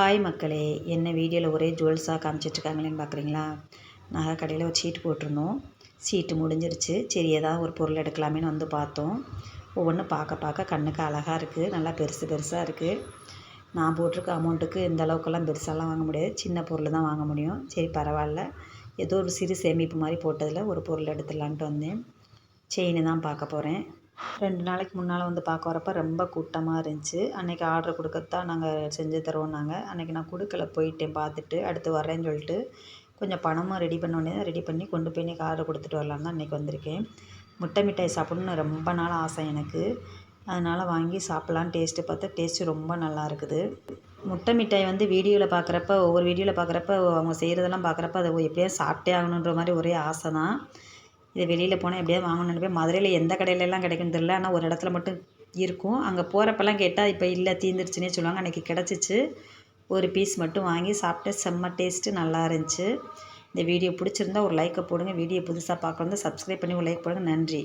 Hi மக்களே என்ன வீடியோவில் ஒரே ஜுவல்ஸாக காமிச்சிட்ருக்காங்களேன்னு பார்க்குறீங்களா நகை கடையில் ஒரு சீட்டு போட்டிருந்தோம். சீட்டு முடிஞ்சிருச்சு. சரி ஏதாவது ஒரு பொருள் எடுக்கலாமேன்னு வந்து பார்த்தோம். ஒவ்வொன்றும் பார்க்க பார்க்க கண்ணுக்கு அழகாக இருக்குது நல்லா பெருசு பெருசாக இருக்குது நான் போட்டிருக்க அமௌண்ட்டுக்கு இந்த அளவுக்கெல்லாம் பெருசாலாம் வாங்க முடியாது. சின்ன பொருள் தான் வாங்க முடியும். சரி பரவாயில்ல. ஏதோ ஒரு சிறு சேமிப்பு மாதிரி போட்டதில் ஒரு பொருள் எடுத்துடலான்ட்டு வந்தேன். செயின் தான் பார்க்க போகிறேன் ரெண்டு நாளைக்கு முன்னால் வந்து பார்க்க வரப்போ ரொம்ப கூட்டமாக இருந்துச்சு. அன்றைக்கி ஆர்டர் கொடுக்கத்தான் நாங்கள் செஞ்சு தருவோம்னாங்க அன்றைக்கி நான் கொடுக்கல போயிட்டேன் பார்த்துட்டு அடுத்து வரேன்னு சொல்லிட்டு கொஞ்சம் பணமும் ரெடி பண்ணோடனே ரெடி பண்ணி கொண்டு போய் இன்றைக்கி ஆர்டர் கொடுத்துட்டு வரலான்னு தான் இன்றைக்கி வந்திருக்கேன். முட்டை மிட்டாய் சாப்பிட்ணுன்னு ரொம்ப நாள் ஆசை எனக்கு. அதனால் வாங்கி சாப்பிட்லான்னு டேஸ்ட்டு பார்த்தா டேஸ்ட்டு ரொம்ப நல்லா இருக்குது. முட்டை மிட்டாய் வந்து வீடியோவில் பார்க்குறப்ப ஒவ்வொரு வீடியோவில் பார்க்குறப்ப அவங்க செய்கிறதெல்லாம் பார்க்குறப்ப அதை எப்படியாவது சாப்பிட்டே ஆகணுன்ற மாதிரி ஒரே ஆசை தான். இதை வெளியில் போனால் எப்படியாவது வாங்கணும்னு நினைப்பேன். மதுரையில் எந்த கடையிலலாம் கிடைக்குன்னு தெரில ஆனால் ஒரு இடத்துல மட்டும் இருக்கும். அங்கே போகிறப்பெல்லாம் கேட்டால் இப்போ இல்லை தீர்ந்துருச்சுன்னே சொல்லுவாங்க. அன்றைக்கி கிடச்சிச்சு. ஒரு பீஸ் மட்டும் வாங்கி சாப்பிட்டு செம்ம டேஸ்ட்டு நல்லா இருந்துச்சு. இந்த வீடியோ பிடிச்சிருந்தா ஒரு லைக்கை போடுங்க. வீடியோ புதுசாக பார்க்கணும் சப்ஸ்கிரைப் பண்ணி ஒரு லைக் போடுங்க. நன்றி.